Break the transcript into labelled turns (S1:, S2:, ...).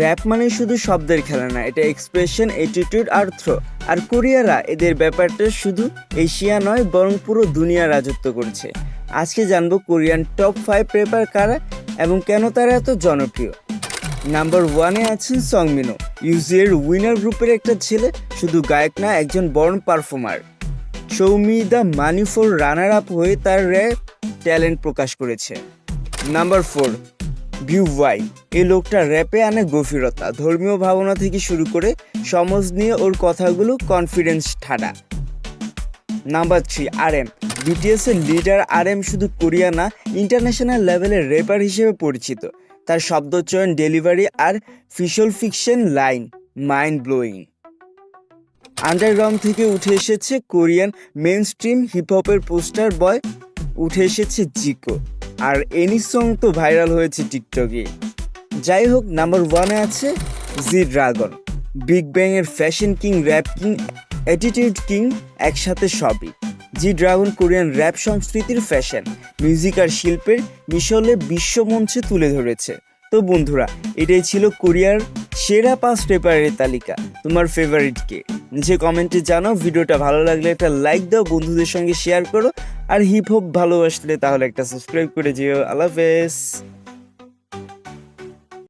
S1: Rap মানে শুধু শব্দের খেলা না, এটা এক্সপ্রেশন অ্যাটিটিউড আর থ্রো আর কোরিয়ারা এদের ব্যাপারটা শুধু এশিয়া নয়, বরং পুরো দুনিয়া রাজত্ব করছে। আজকে জানব কোরিয়ান টপ ফাইভ রেপার কারা এবং কেন তারা এত জনপ্রিয়। নাম্বার ওয়ানে আছেন সংমিনো ইউজিএর উইনার গ্রুপের একটা ছেলে, শুধু গায়ক না, একজন born performer show me the money four runner up হয়ে তার র্যাপ ট্যালেন্ট প্রকাশ করেছে। নাম্বার ফোর ওয়াই এই লোকটা র্যাপে আনে গভীরতা, ধর্মীয় ভাবনা থেকে শুরু করে সমাজ নিয়ে ওর কথাগুলো confidence ঠাডা। Number three R M BTS এর লিডার আর এম শুধু কোরিয়া না ইন্টারন্যাশনাল লেভেলের রেপার হিসেবে পরিচিত। তার শব্দচয়ন ডেলিভারি আর ফিশল fiction line mind blowing underground থেকে উঠে এসেছে কোরিয়ান মেন স্ট্রিম হিপ হপের পোস্টার বয় উঠে এসেছে জিকো আর এনি সং তো ভাইরাল হয়েছে টিকটকে যাই হোক নাম্বার ওয়ানে আছে জি ড্রাগন বিগ ব্যাং এর fashion king rap king attitude king একসাথে সবই। জি ড্রাগন কোরিয়ান র্যাপ সংস্কৃতির ফ্যাশন মিউজিক আর শিল্পের মিশলে বিশ্বমঞ্চে তুলে ধরেছে। তো বন্ধুরা, এটাই ছিল কোরিয়ার সেরা পাঁচ রেপারের তালিকা। তোমার ফেভারিট কে? নিচে কমেন্টে জানাও, ভিডিওটা ভালো লাগলে একটা লাইক দাও, বন্ধুদের সঙ্গে শেয়ার করো। আর হিপ হপ ভালোবাসলে তাহলে একটা সাবস্ক্রাইব করে যেও আল্লাহ হাফেজ।